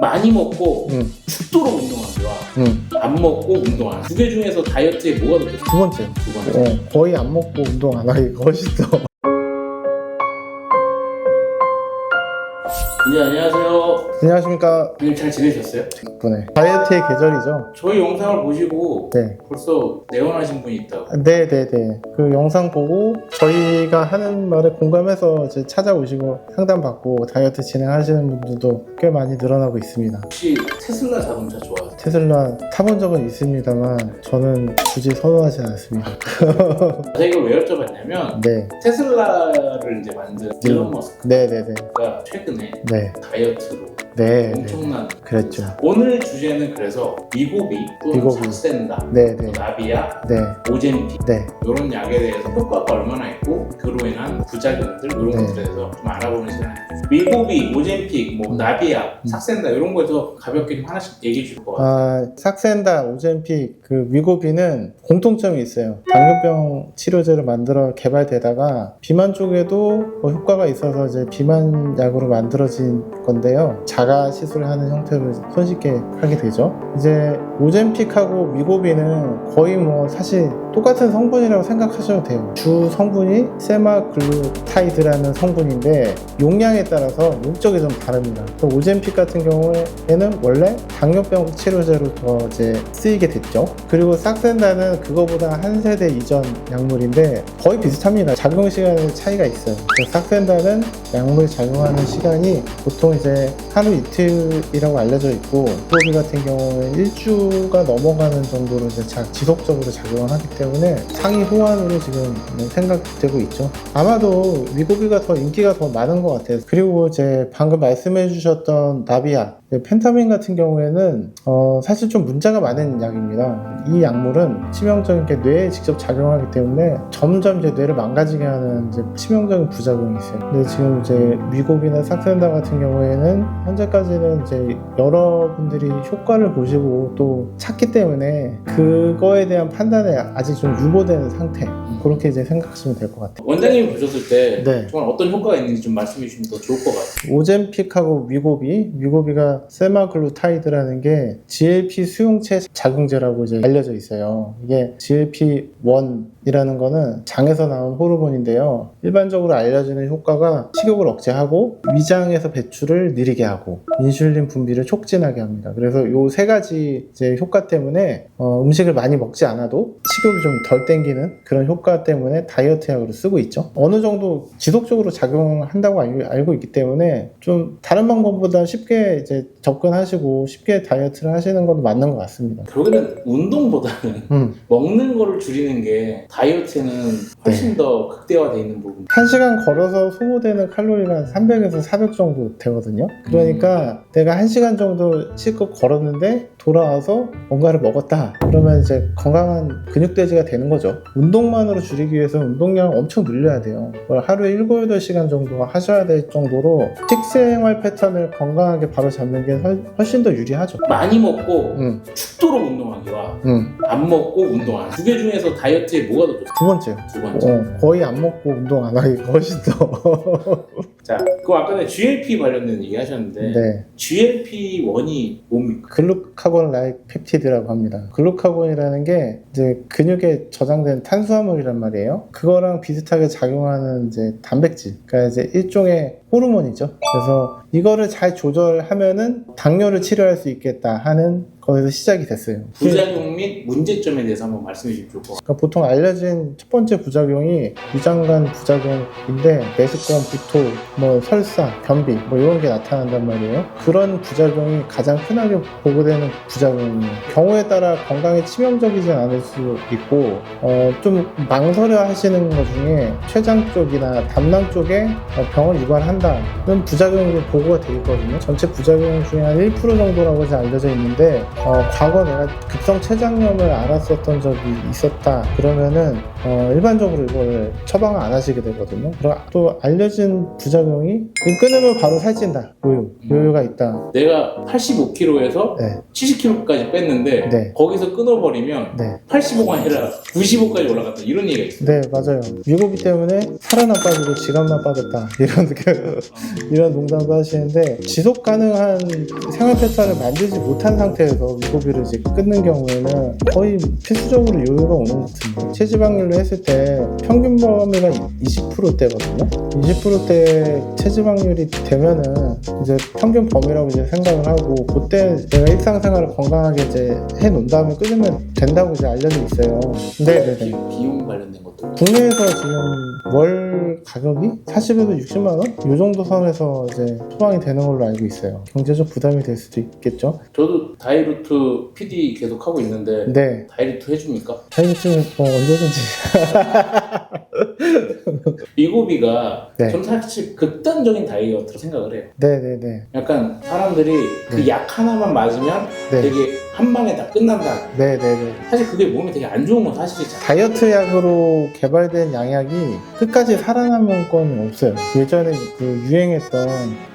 많이 먹고 음, 축도로 운동하기와 음. 안 먹고 운동하기 두개 중에서 다이어트에 뭐가 더 좋죠? 두 번째. 두 번째 어, 거의 안 먹고 운동 안 훨씬 더. 네 안녕하세요 안녕하십니까. 선생님 잘 지내셨어요? 덕분에. 다이어트의 계절이죠. 저희 영상을 보시고 네. 벌써 내원하신 분이 있다고 네네네. 그 영상 보고 저희가 하는 말에 공감해서 이제 찾아오시고 상담받고 다이어트 진행하시는 분들도 꽤 많이 늘어나고 있습니다. 혹시 테슬라 자동차 좋아하세요? 테슬라 타본 적은 있습니다만 저는 굳이 선호하지 않습니다. 제가 이걸 왜 여쭤봤냐면 네. 테슬라를 이제 만든 일론 머스크가 네네네. 최근에 네. 다이어트로 네. 네. 엄청난 그랬죠. 오늘 주제는 그래서 미고비 또는 미고비. 삭센다 네네. 또 나비아 네. 오젠픽 네. 이런 약에 대해서 효과가 얼마나 있고 그로 인한 부작용들 이런 네. 것들에 대해서 좀 알아보는 시간 미고비, 오젠픽, 뭐 음. 나비아, 음. 삭센다 이런 거에서 가볍게 좀 하나씩 얘기해 주실 것 같아요 아, 삭센다, 오젠픽, 그 위고비는 공통점이 있어요. 당뇨병 치료제를 만들어 개발되다가 비만 쪽에도 뭐 효과가 있어서 이제 비만 약으로 만들어진 건데요. 자가 시술하는 형태로 손쉽게 하게 되죠. 이제 오젠픽하고 위고비는 거의 뭐 사실 똑같은 성분이라고 생각하셔도 돼요. 주 성분이 세마글루타이드라는 성분인데 용량에 따라서 목적이 좀 다릅니다. 또 오젠픽 같은 경우에는 원래 당뇨병 치료제로 더 이제 쓰이게 됐죠. 그리고 삭센다는 그거보다 한 세대 이전 약물인데 거의 비슷합니다. 작용 시간에 차이가 있어요. 그래서 삭센다는 약물이 작용하는 시간이 보통 이제 하루 이틀이라고 알려져 있고 위고비 같은 경우는 일주가 넘어가는 정도로 이제 자- 지속적으로 작용을 하기 때문에 상위 호환으로 지금 뭐 생각되고 있죠. 아마도 위고비가 더 인기가 더 많은 것 같아요. 그리고 이제 방금 말씀해 주셨던 나비아, 네, 펜타민 같은 경우에는 어, 사실 좀 문제가 많은 약입니다. 이 약물은 치명적인 게 뇌에 직접 작용하기 때문에 점점 이제 뇌를 망가지게 하는 이제 치명적인 부작용이 있어요. 근데 지금 이제 위고비나 삭센다 같은 경우에는 현재까지는 이제 여러분들이 효과를 보시고 또 찾기 때문에 그거에 대한 판단에 아직 좀 유보되는 상태. 그렇게 이제 생각하시면 될 것 같아요. 원장님이 보셨을 때 네. 정말 어떤 효과가 있는지 좀 말씀해 주시면 더 좋을 것 같아요 오젠픽하고 위고비, 위고비가 세마글루타이드라는 게 GLP 수용체 작용제라고 이제 알려져 있어요. 이게 GLP-1 이라는 거는 장에서 나온 호르몬인데요. 일반적으로 알려지는 효과가 식욕을 억제하고 위장에서 배출을 느리게 하고 인슐린 분비를 촉진하게 합니다. 그래서 이 세 가지 이제 효과 때문에 어, 음식을 많이 먹지 않아도 식욕이 좀 덜 땡기는 그런 효과 때문에 다이어트 약으로 쓰고 있죠. 어느 정도 지속적으로 작용한다고 알- 알고 있기 때문에 좀 다른 방법보다 쉽게 이제 접근하시고 쉽게 다이어트를 하시는 건 맞는 것 같습니다. 결국에는 운동보다는 음. 먹는 거를 줄이는 게 다이어트에는 훨씬 더 극대화되어 있는 부분 한 시간 걸어서 소모되는 칼로리가 300에서 400 정도 되거든요. 그러니까 내가 한 시간 정도 실컷 걸었는데 돌아와서 뭔가를 먹었다. 그러면 이제 건강한 근육돼지가 되는 거죠. 운동만으로 줄이기 위해서 운동량을 엄청 늘려야 돼요. 그걸 하루에 7, 8시간 정도 하셔야 될 정도로 식생활 패턴을 건강하게 바로 잡는 게 훨- 훨씬 더 유리하죠. 많이 먹고 음, 축도로 운동하기와 음. 안 먹고 운동하기 두개 중에서 다이어트에 뭐가 더 좋죠? 두 번째요. 두 번째 어, 거의 안 먹고 운동 안 훨씬 더. 자, 그 아까 전에 GLP 관련된 얘기 하셨는데 네. GLP-1이 뭡니까? 글루카곤 라이크 펩티드라고 합니다. 글루카곤이라는 게 이제 근육에 저장된 탄수화물이란 말이에요. 그거랑 비슷하게 작용하는 이제 단백질. 그러니까 이제 일종의 호르몬이죠. 그래서 이거를 잘 조절하면은 당뇨를 치료할 수 있겠다 하는 거기서 시작이 됐어요. 부작용 및 문제점에 대해서 한번 말씀해 주시면 좋을 것 같아요. 그러니까 보통 알려진 첫 번째 부작용이 위장관 부작용인데 메스꺼움, 구토, 뭐 설사, 변비 뭐 이런 게 나타난단 말이에요. 그런 부작용이 가장 흔하게 보고되는 부작용이에요. 경우에 따라 건강에 치명적이진 않을 수 있고 어, 좀 망설여 하시는 것 중에 췌장 쪽이나 담낭 쪽에 어, 병을 유발한다는 부작용이 보고가 되어 있거든요. 전체 부작용 중에 한 1% 정도라고 이제 알려져 있는데 어, 과거 내가 급성 췌장염을 알았었던 적이 있었다 그러면은 어, 일반적으로 이걸 처방을 안 하시게 되거든요. 그리고 또 알려진 부작용이 끊으면 바로 살찐다. 요요. 요요가 있다. 내가 85kg에서 네. 70kg까지 뺐는데 네. 거기서 끊어버리면 네. 85가 아니라 95까지 올라갔다 이런 얘기가 있어요. 네, 맞아요. 위고비 때문에 안 빠지고 지갑만 빠졌다. 이런 그, 이런 농담도 하시는데 지속 가능한 생활 패턴을 만들지 못한 상태에서 위고비를 이제 끊는 경우에는 거의 필수적으로 요요가 오는 것 같은데 체지방률로 했을 때 평균 범위가 20%대거든요. 20%대 체지방률이 되면은 이제 평균 범위라고 이제 생각을 하고 그때 내가 일상생활을 건강하게 이제 해 놓은 다음에 끊으면 된다고 이제 알려져 있어요. 네, 네, 네. 비, 비용 관련된 것도 국내에서 지금 월 가격이 40에서 60만 원? 이 정도 선에서 이제 처방이 되는 걸로 알고 있어요. 경제적 부담이 될 수도 있겠죠. 저도 다이루트 PD 계속 하고 있는데 네. 다이루트 해줍니까? 자유증은 뭐 언제든지. 미고비가 네. 전 사실 극단적인 다이어트로 생각을 해요. 네네네. 약간 사람들이 그 네. 약 하나만 맞으면 네. 되게 한 방에 다 끝난다. 네네네. 사실 그게 몸에 되게 안 좋은 건 사실이잖아. 다이어트 약으로 개발된 양약이 끝까지 살아남은 건 없어요. 예전에 그 유행했던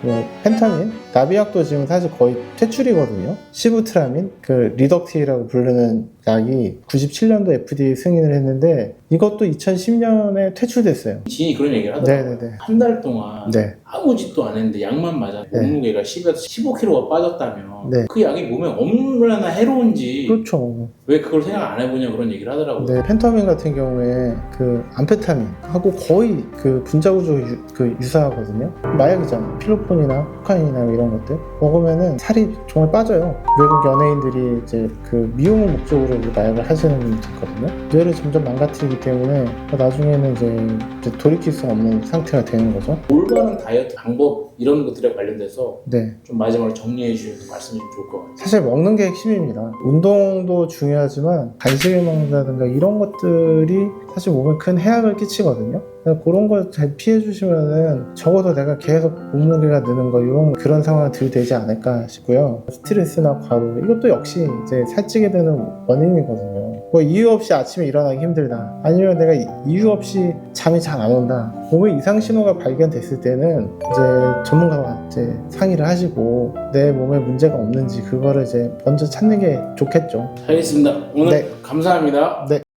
그 펜타민, 나비약도 지금 사실 거의 퇴출이거든요. 시부트라민, 그 리덕티라고 부르는 약이 97년도 FDA 승인을 했는데 이것도 2010년에 퇴출됐어요. 지인이 그런 얘기를 하더라고요. 네네네. 한 달 동안 네. 아무 짓도 안 했는데 약만 맞아 네. 몸무게가 10에서 15kg가 빠졌다면 네. 그 약이 몸에 얼마나 해로운지 그렇죠. 왜 그걸 생각 안 해보냐 그런 얘기를 하더라고요. 네, 펜타민 같은 경우에 그 암페타민하고 거의 그 분자 구조 유, 그 유사하거든요. 마약이잖아요. 필로폰이나 코카인이나 이런 것들 먹으면은 살이 정말 빠져요. 외국 연예인들이 이제 그 미용을 목적으로 이 마약을 하시는 분들 있거든요. 뇌를 점점 망가뜨리기 때문에 나중에는 이제, 이제 돌이킬 수 없는 상태가 되는 거죠. 올바른 다이어트 방법 이런 것들에 관련돼서 네. 좀 마지막으로 정리해 주셔서 말씀해 주면 좋을 것 같아요. 사실 먹는 게 핵심입니다. 운동도 중요하지만 간식을 먹는다든가 이런 것들이 사실 몸에 큰 해악을 끼치거든요. 그런 걸 잘 피해 주시면은 적어도 내가 계속 몸무게가 느는 거 이런 그런 상황을 들되지 않을까 싶고요. 스트레스나 과로 이것도 역시 이제 살찌게 되는 원인이거든요. 뭐 이유 없이 아침에 일어나기 힘들다. 아니면 내가 이- 이유 없이 잠이 잘 안 온다. 몸에 이상 신호가 발견됐을 때는 이제 전문가와 이제 상의를 하시고 내 몸에 문제가 없는지 그거를 이제 먼저 찾는 게 좋겠죠. 알겠습니다. 오늘 네. 감사합니다. 네.